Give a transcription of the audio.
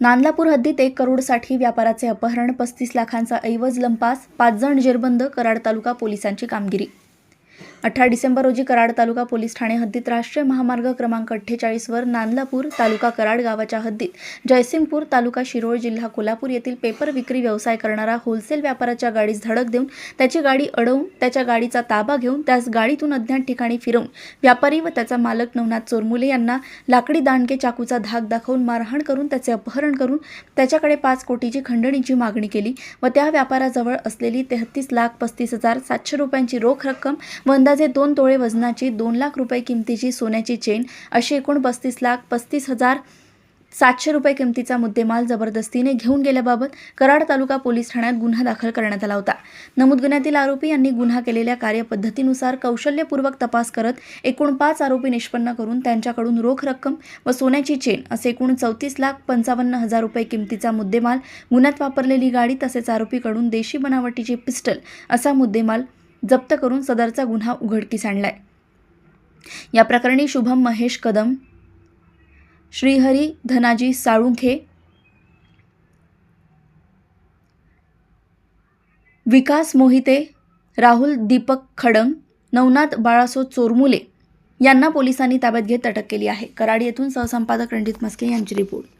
नांदलापूर हद्दीत एक करोडसाठी व्यापाराचे अपहरण पस्तीस लाखांचा ऐवज लंपास पाच जण जेरबंद कराड तालुका पोलिसांची कामगिरी. अठरा डिसेंबर रोजी कराड तालुका पोलीस ठाणे हद्दीत राष्ट्रीय महामार्ग क्रमांक अठ्ठेचाळीसवर नांदलापूर तालुका कराड गावाच्या हद्दीत जयसिंगपूर तालुका शिरोळ जिल्हा कोल्हापूर येथील पेपर विक्री व्यवसाय करणारा होलसेल व्यापाराच्या गाडीस धडक देऊन त्याची गाडी अडवून त्याच्या गाडीचा ताबा घेऊन त्यास गाडीतून अज्ञात ठिकाणी फिरवून व्यापारी व त्याचा मालक नवनाथ चोरमुले यांना लाकडी दांडके चाकूचा धाक दाखवून मारहाण करून त्याचे अपहरण करून त्याच्याकडे पाच कोटीची खंडणीची मागणी केली व त्या व्यापाराजवळ असलेली तेहतीस लाख पस्तीस हजार सातशे रुपयांची रोख रक्कम व अंदाजे दोन तोळे वजनाची दोन लाख रुपये किमतीची सोन्याची चेन अशी एकूण पस्तीस लाख पस्तीस हजार सातशे रुपये किमतीचा मुद्देमाल जबरदस्तीने घेऊन गेल्याबाबत कराड तालुका पोलीस ठाण्यात गुन्हा दाखल करण्यात आला होता. नमूद गुन्ह्यातील आरोपी यांनी गुन्हा केलेल्या कार्यपद्धतीनुसार कौशल्यपूर्वक तपास करत एकूण पाच आरोपी निष्पन्न करून त्यांच्याकडून रोख रक्कम व सोन्याची चेन असे एकूण चौतीस लाख पंचावन्न हजार रुपये किमतीचा मुद्देमाल गुन्ह्यात वापरलेली गाडी तसेच आरोपीकडून देशी बनावटीची पिस्टल असा मुद्देमाल जप्त करून सदरचा गुन्हा उघडकीस आणलाय. या प्रकरणी शुभम महेश कदम श्रीहरी धनाजी साळुंखे विकास मोहिते राहुल दीपक खडंग नवनाथ बाळासो चोरमुले यांना पोलिसांनी ताब्यात घेत अटक केली आहे. कराड येथून सहसंपादक रणजित मस्के यांची रिपोर्ट.